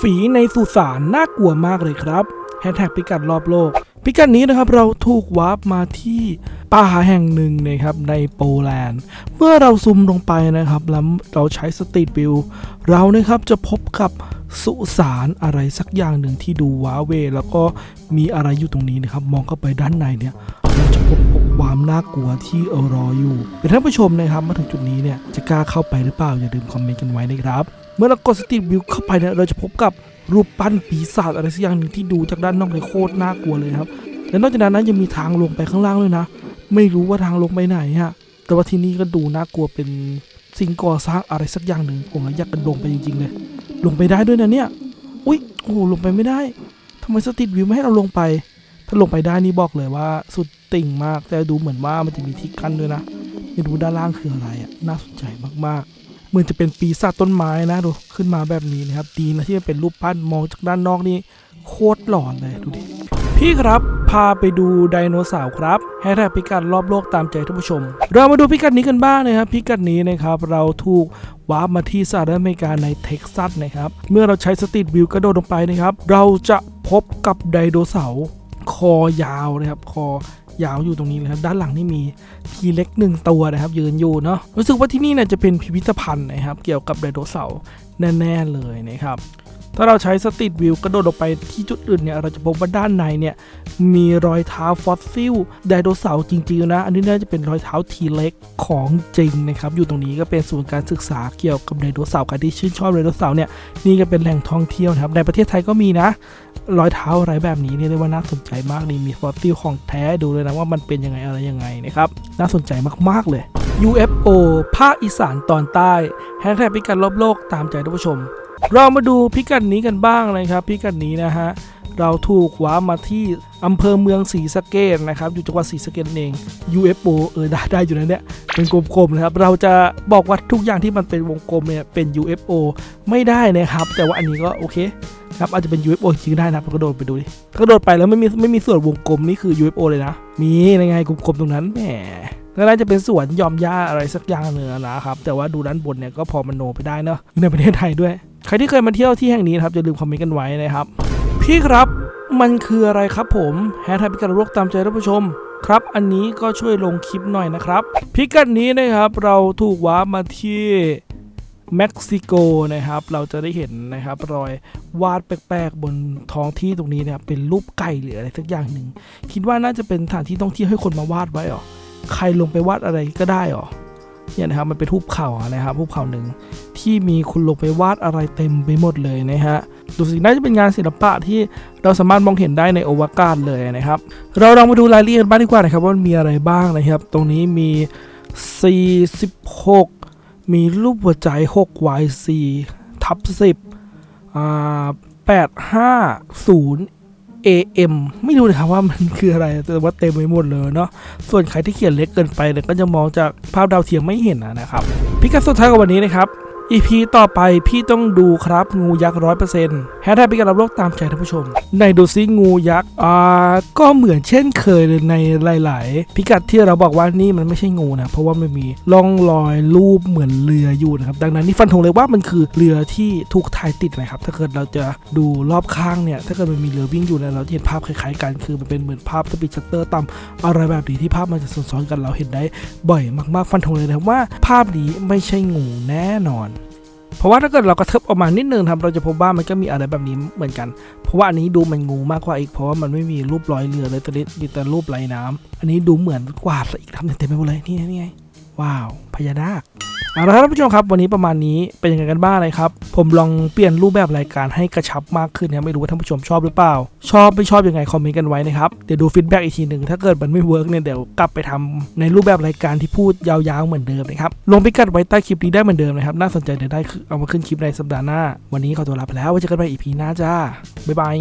ฝีในสุสานน่ากลัวมากเลยครับแฮชแท็กพิกัดรอบโลก พิกัดนี้นะครับเราถูกวาร์ปมาที่ป่าแห่งหนึ่งนะครับในโปแลนด์ เมื่อเราซูมลงไปนะครับแล้วเราใช้สตรีทวิวเรานะครับจะพบกับสุสานอะไรสักอย่างหนึ่งที่ดูว้าเว แล้วก็มีอะไรอยู่ตรงนี้นะครับ มองเข้าไปด้านในเนี่ยเราจะพบความน่ากลัวที่เออรออยู่เป็นท่านผู้ชมนะครับมาถึงจุดนี้เนี่ยจะกล้าเข้าไปหรือเปล่าอย่าลืมคอมเมนต์กันไว้นะครับ มื่อเรากดสตรีทวิวเข้าไปเนี่ยเราจะพบกับรูปปั้นปีศาจอะไรสักอย่างหนึ่งที่ดูจากด้านนอกเลยโคตรน่ากลัวเลยครับ และนอกจากนั้นยังมีทางลงไปข้างล่างด้วยนะ ไม่รู้ว่าทางลงไปไหนฮะ แต่ว่าที่นี่ก็ดูน่ากลัวเป็นสิ่งก่อสร้างอะไรสักอย่างหนึ่งผมอยากกระโดดไปจริงๆเลย ลงไปได้ด้วยนะเนี่ย อุ๊ยโอ้ลงไปไม่ได้ทำไมสตรีทวิวไม่ให้เราลงไป ถ้าลงไปได้นี่บอกเลยว่าสุดติ่งมาก แต่ดูเหมือนว่ามันจะมีที่กั้นด้วยนะ ไม่รู้ด้านล่างคืออะไรอะ น่าสนใจมากๆ เหมือนจะเป็นปีศาจต้นไม้นะดูขึ้นมาแบบนี้นะครับ ดีนะที่มันเป็นรูปปั้นมองจากด้านนอกนี่โคตรหลอนเลยดูดิพี่ครับพาไปดูไดโนเสาร์ครับแฮชแท็กพิกัดรอบโลกตามใจท่านผู้ชม เรามาดูพิกัดนี้กันบ้างนะครับ พิกัดนี้นะครับเราถูกวาร์ปมาที่สหรัฐอเมริกาในเท็กซัสนะครับ เมื่อเราใช้สตีทวิวกระโดดลงไปนะครับ เราจะพบกับไดโนเสาร์คอยาวนะครับคอ ยาวอยู่ตรงนี้เลยครับ ด้านหลังนี่มีทีเล็กหนึ่งตัวนะครับยืนอยู่เนาะรู้สึกว่าที่นี่เนี่ยจะเป็นพิพิธภัณฑ์นะครับ เกี่ยวกับไดโนเสาร์แน่ๆเลยนะครับ ถ้าเราใช้สตรีทวิวกระโดดออกไปที่จุดอื่นเนี่ย เราจะพบว่าด้านในเนี่ย มีรอยเท้าฟอสซิลไดโนเสาร์จริงๆนะ อันนี้น่าจะเป็นรอยเท้าทีเล็กของจริงนะครับ อยู่ตรงนี้ก็เป็นศูนย์การศึกษาเกี่ยวกับไดโนเสาร์ใครที่ชื่นชอบไดโนเสาร์เนี่ย นี่ก็เป็นแหล่งท่องเที่ยวนะครับ ในประเทศไทยก็มีนะ รอยเท้าอะไรแบบนี้เนี่ยเรียกว่าน่าสนใจมากนี่มีฟอสซิลของแท้ดูเลยนะว่ามันเป็นยังไงอะไรยังไงนะครับ น่าสนใจมากๆเลย UFO ภาคอีสานตอนใต้แฮชแท็กพิกัดรอบโลกตามใจท่านผู้ชม เรามาดูพิกัดนี้กันบ้างนะครับพิกัดนี้นะฮะเราถูกว้ามาที่อำเภอเมืองศรีสะเกดนะครับ อยู่จังหวัดศรีสะเกดนเอง UFO เออได้ได้อยู่นะเนี่ยเป็นกลมๆนะครับ เราจะบอกว่าทุกอย่างที่มันเป็นวงกลมเนี่ยเป็น UFO ไม่ได้นะครับ แต่ว่าอันนี้ก็โอเคครับอาจจะเป็น UFO จริงได้นะกระโดดไปดูดิกระโดดไปแล้วไม่มีไม่มีส่วนวงกลมนี่คือ UFO เลยนะ มียังไงกลมๆตรงนั้นแหมน่าจะเป็นสวนยอมหญ้าอะไรสักอย่างเนื้อนะครับ แต่ว่าดูด้านบนเนี่ยก็พอมันโนไปได้เนอะอยู่ในประเทศไทยด้วย ใครที่เคยมาเที่ยวที่แห่งนี้นะครับอย่าลืมคอมเมนต์กันไว้นะครับ พี่ครับมันคืออะไรครับผมแฮชแท็กพิกัดโลกตามใจท่านผู้ชมครับ อันนี้ก็ช่วยลงคลิปหน่อยนะครับ พิกัดนี้นะครับเราถูกว้ามาที่เม็กซิโกนะครับ เราจะได้เห็นนะครับรอยวาดแปลกๆบนท้องที่ตรงนี้นะครับเป็นรูปไก่หรืออะไรสักอย่างหนึ่งคิดว่าน่าจะเป็นสถานที่ท่องเที่ยวให้คนมาวาดไว้หรอใครลงไปวาดอะไรก็ได้หรอ เนี่ยนะครับมันเป็นรูปเข่านะครับรูปเข่าหนึ่งที่มีคุณลงไปวาดอะไรเต็มไปหมดเลยนะฮะดูสิน่าจะเป็นงานศิลปะที่เราสามารถมองเห็นได้ในโอวากาศเลยนะครับ เราลองมาดูรายละเอียดบ้างดีกว่านะครับว่ามันมีอะไรบ้างนะครับ ตรงนี้มี 46 มีรูปหัวใจ 6y4 ทับ10อ่า850 AM ไม่รู้นะครับว่ามันคืออะไรแต่ว่าเต็มไปหมดเลยเนาะส่วนใครที่เขียนเล็กเกินไปเนี่ยก็จะมองจากภาพดาวเทียมไม่เห็นนะครับพิกัดสุดท้ายของวันนี้นะครับ EP ต่อไปพี่ต้องดูครับงูยักษ์ร้อยเปอร์เซ็นต์แฮชแท็กพิกัดรับโลกตามใจท่านผู้ชม ในดูซิงูยักษ์อ่าก็เหมือนเช่นเคยในหลาย ๆ พิกัดที่เราบอกว่านี่มันไม่ใช่งูนะ เพราะว่ามันมีร่องรอยรูปเหมือนเรืออยู่นะครับ ดังนั้นนี่ฟันธงเลยว่ามันคือเรือที่ถูกถ่ายติดนะครับ ถ้าเกิดเราจะดูรอบข้างเนี่ย ถ้าเกิดมันมีเรือวิ่งอยู่เนี่ยเราจะเห็นภาพคล้าย ๆ กัน คือมันเป็นเหมือนภาพสปีดชัตเตอร์ต่ำอะไรแบบนี้ที่ภาพมันจะซ้อนๆกันเราเห็นได้บ่อยมาก ๆ ฟันธงเลยนะว่าภาพนี้ไม่ใช่งูแน่นอน เพราะว่าถ้าเกิดเรากระเทิบออกมานิดนึงครับเราจะพบว่ามันก็มีอะไรแบบนี้เหมือนกัน เพราะว่าอันนี้ดูมันงูมากกว่าอีกเพราะว่ามันไม่มีรูปรอยเรือเลยแต่ดีแต่รูปไหลน้ำอันนี้ดูเหมือนกวาดซะอีกทำเต็มไปหมดเลยนี่ไงนี่ไงว้าวพญานาค เอาละครับท่านผู้ชมครับ วันนี้ประมาณนี้เป็นยังไงกันบ้างเลยครับ ผมลองเปลี่ยนรูปแบบรายการให้กระชับมากขึ้นนะไม่รู้ว่าท่านผู้ชมชอบหรือเปล่า ชอบไม่ชอบยังไงคอมเมนต์กันไว้นะครับเดี๋ยวดูฟีดแบ็กอีกทีหนึ่งถ้าเกิดมันไม่เวิร์กเนี่ยเดี๋ยวกลับไปทำในรูปแบบรายการที่พูดยาวๆเหมือนเดิมนะครับลงพิกัดไว้ใต้คลิปนี้ได้เหมือนเดิมนะครับน่าสนใจเดี๋ยวได้เอามาขึ้นคลิปในสัปดาห์หน้า วันนี้ขอตัวลาไปแล้วไว้เจอกันใหม่อีพีหน้าจ้าบ๊ายบาย